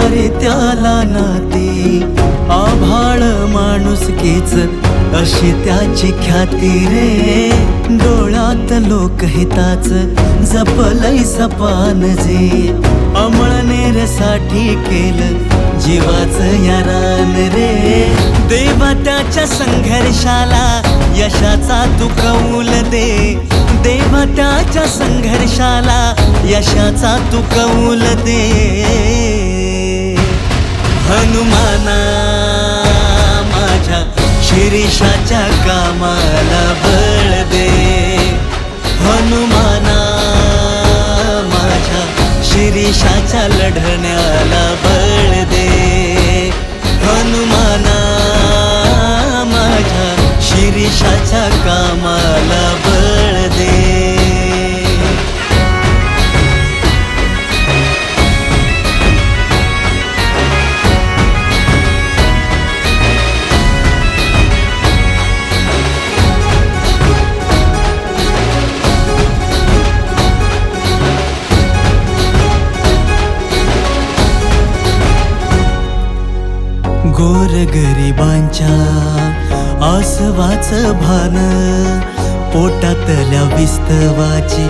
सारे त्याला नाते. आभाळ माणुसकीच अशी त्याची ख्याती रे. डोळ्यात लोकहिताच जपलय सपान जे. अमळनेरसाठी केलं जीवाचं यारान रे. देवा त्याच्या संघर्षाला यशाचा तू कौल दे. देवा त्याच्या संघर्षाला यशाचा तू कौल दे. हनुमाना माझ्या शिरीषाच्या कामाला बळ दे. हनुमाना माझ्या शिरीषाच्या लढण्याला गोर गरिबांच्या आसवाच भान. पोटातल्या विस्तवाची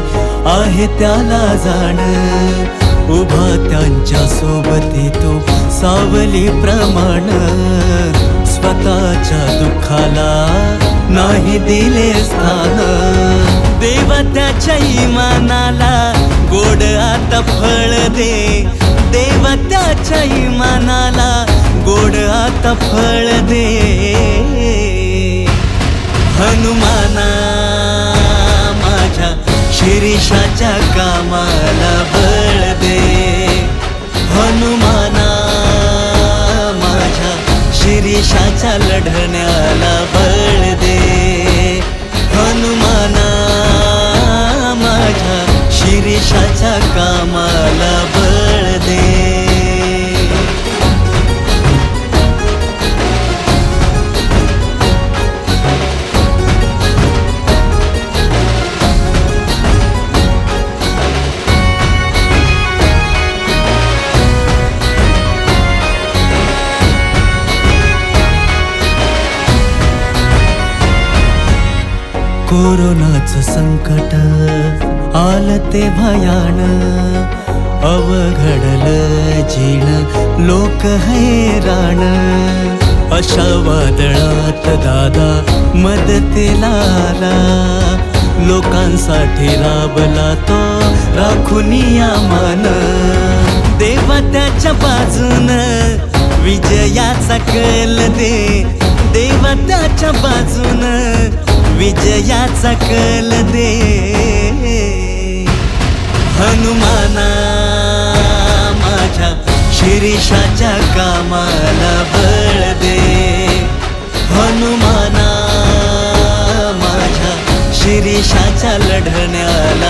आहे त्याला जाण. उभा त्यांच्या सोबती तो सावली प्रमाण. स्वतःच्या दुःखाला नाही दिले स्थान. देव त्याच्या इमानाला गोड आता फळ दे. देव त्याच्या इमानाला आता फळ दे. हनुमाना माझ्या शिरीषाच्या कामाला बळ दे. हनुमाना माझ्या शिरीषाच्या लढण्याला बळ दे. हनुमाना माझ्या शिरीषाच्या कामाला बळ कोरोनाचं संकट आल ते भयान. अवघडलं जीण लोक हैराण. अशा वादळात दादा मदतीला आला लोकांसाठी राबला तो राखून या मान. देवा त्याच्या बाजून विजयाचा कल दे. देवा त्याच्या बाजून विजयाचा कल दे. हनुमाना माझ्या शिरीषाच्या कामाला बळ दे. हनुमाना माझ्या शिरीषाच्या लढण्याला